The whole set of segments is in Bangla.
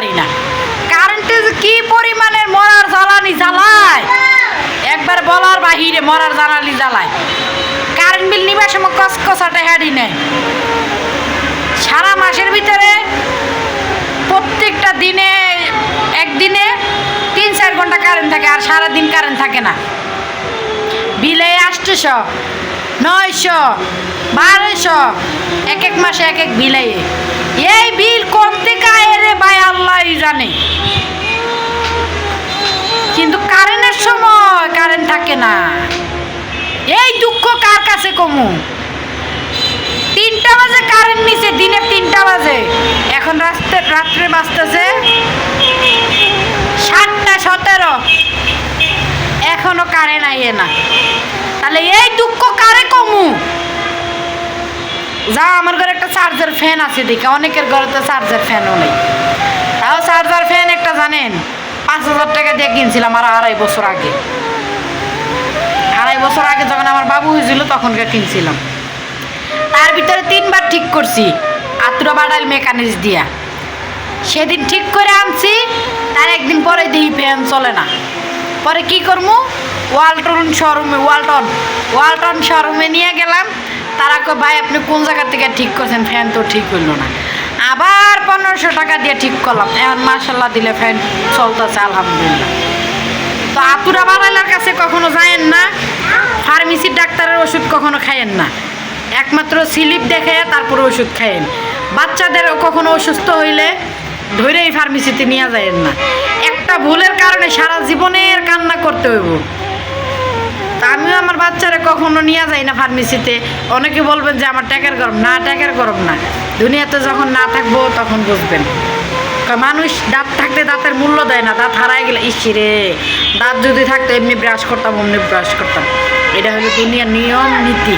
পারি না। কারেন্টে কি পরিমাণের মরার জ্বালানি জ্বালায়? একবার বলার বাহিরে মরার জ্বালানি জ্বালায়। কারেন্ট বিল নিবার সময় কসকসাটা হাড়ি নেয় সারা মাসের ভিতরে প্রত্যেকটা দিনে, একদিনে তিন চার ঘণ্টা কারেন্ট থাকে আর সারা দিন কারেন্ট থাকে না। বিলে আটশোশো নয়শো, বারোশো, এক এক মাসে এক এক বিলে এই বিল কোন থেকে আয় রে ভাই আল্লাহ জানে কিন্তু কারেন্টের সময় কারেন্ট থাকে না। এই দুঃখ কার কাছে কমু? তিনটা বাজে কারেন্ট নিচে দিনে তিনটা বাজে। এখন রাস্তে রাত্রে বাজতেছে সাতটা সতেরো। এখনও কারেন্ট আইয়ে না। তাহলে এই দুঃখ কারে কমু? যা আমার ঘরে একটা চার্জার ফ্যান আছে দেখে। অনেকের ঘরে তো চার্জার ফ্যানও নেই। তাও চার্জার ফ্যান একটা জানেন? পাঁচ হাজার টাকা দিয়ে কিনছিলাম আর আড়াই বছর আগে। আড়াই বছর আগে যখন আমার বাবু হয়েছিল তখনকার কিনছিলাম। তার ভিতরে তিনবার ঠিক করছি আতুরা বাড়াল মেকানিক্স দিয়া। সেদিন ঠিক করে আনছি, তার একদিন পরে দেখি ফ্যান চলে না। পরে কি করব ওয়ালটন শোরুমে, ওয়ালটন ওয়ালটন শোরুমে নিয়ে গেলাম। তারা কো ভাই, আপনি কোন জায়গা থেকে ঠিক করছেন? ফ্যান তো ঠিক হইল না। আবার পনেরোশো টাকা দিয়ে ঠিক করলাম। এখন মার্শাল্লাহ দিলে ফ্যান চলতেছে, আলহামদুলিল্লাহ। তো আতুরা বানাইলার কাছে কখনো যায়েন না ফার্মেসির ডাক্তারের ওষুধ কখনো খায়েন না। একমাত্র স্লিপ দেখে তারপরে ওষুধ খায়েন। বাচ্চাদের কখনো অসুস্থ হইলে ধরে এই ফার্মেসিতে নিয়ে যায়েন না। একটা ভুলের কারণে সারা জীবনের কান্না করতে হইব। তা আমিও আমার বাচ্চারা কখনো নিয়ে যাই না ফার্মেসিতে অনেকে বলবেন যে আমার ট্যাকের গরম। না ট্যাকের গরম না। দুনিয়াতে যখন না থাকব, তখন বুঝবেন। মানুষ দাঁত থাকতে দাঁতের মূল্য দেয় না, দাঁত হারাই গেলে, ইসি রে। দাঁত যদি থাকতো, এমনি ব্রাশ করতাম, অমনি ব্রাশ করতাম। এটা হলো দুনিয়ার নিয়ম, নীতি।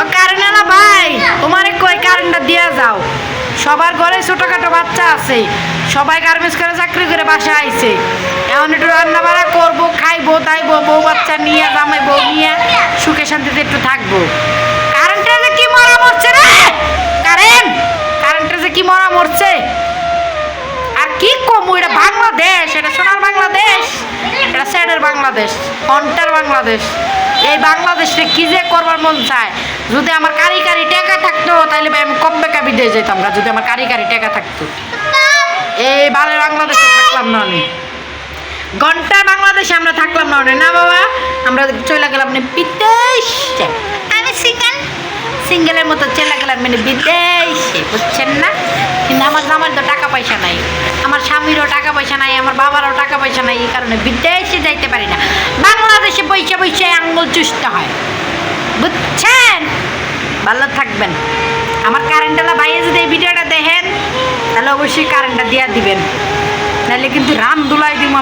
ও কারেন্ট ভাই, তোমার কই কারেন্টটা দিয়া যাও। সবার ঘরে ছোটখাটো বাচ্চা আছে। সবাই গার্মেন্টস করে, চাকরি করে বাসা আইছে। এখন একটু রান্না বাড়া তাইবো বউ বাচ্চা নিয়ে জামাই বউ নিয়ে সুখে শান্তিতে একটু থাকব। কারেন্টের যে কি মরা মরছে রে? কারেন্ট কারেন্টের যে কি মরা মরছে? আর কি কম এটা বাংলাদেশ এটা সোনার বাংলাদেশ এটা স্যাডের বাংলাদেশ অন্টার বাংলাদেশ। এই বাংলাদেশে কি যে করবার মন চায়? যদি আমার কারি কারি টাকা থাকতো তাহলে ভাই আমি কম বেকা বিদেশ যেতাম না যদি আমার কারি কারি টাকা থাকতো। এই বাংলা বাংলাদেশে থাকলাম না আমি। ঘণ্টার বাংলাদেশে আমরা থাকলাম না না বাবা আমরা চলে গেলাম মানে বিদেশে। আমি সিঙ্গেল সিঙ্গেলের মতো চলে গেলাম মানে বিদেশে বুঝছেন না? কিন্তু আমার জামার তো টাকা পয়সা নাই। আমার স্বামীরও টাকা পয়সা নাই আমার বাবারও টাকা পয়সা নাই এই কারণে বিদেশে যাইতে পারি না। বাংলাদেশে বৈশা বৈশা আঙ্গুল চুষতে হয়। বুঝছেন? ভালো থাকবেন। আমার কারেন্টওয়ালা ভাইয়ে যদি এই ভিডিওটা দেখেন তাহলে অবশ্যই কারেন্টটা দিয়ে দিবেন। নাহলে কিন্তু রাম দুলাই দিব